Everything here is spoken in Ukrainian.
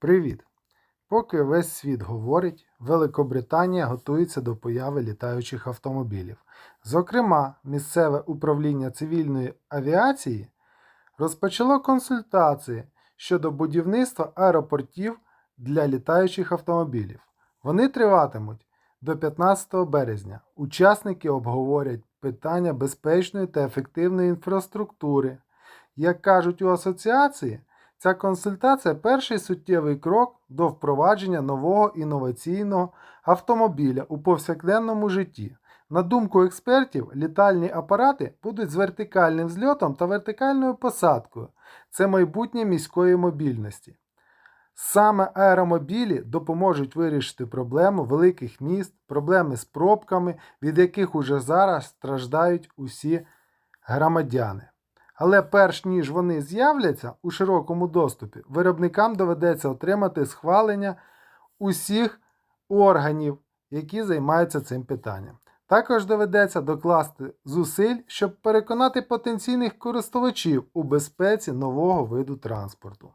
Привіт! Поки весь світ говорить, Великобританія готується до появи літаючих автомобілів. Зокрема, місцеве управління цивільної авіації розпочало консультації щодо будівництва аеропортів для літаючих автомобілів. Вони триватимуть до 15 березня. Учасники обговорять питання безпечної та ефективної інфраструктури. Як кажуть у асоціації, Ця консультація перший суттєвий крок до впровадження нового інноваційного автомобіля у повсякденному житті. На думку експертів, літальні апарати будуть з вертикальним зльотом та вертикальною посадкою. Це майбутнє міської мобільності. Саме аеромобілі допоможуть вирішити проблему великих міст, проблеми з пробками, від яких уже зараз страждають усі громадяни. Але перш ніж вони з'являться у широкому доступі, виробникам доведеться отримати схвалення усіх органів, які займаються цим питанням. Також доведеться докласти зусиль, щоб переконати потенційних користувачів у безпеці нового виду транспорту.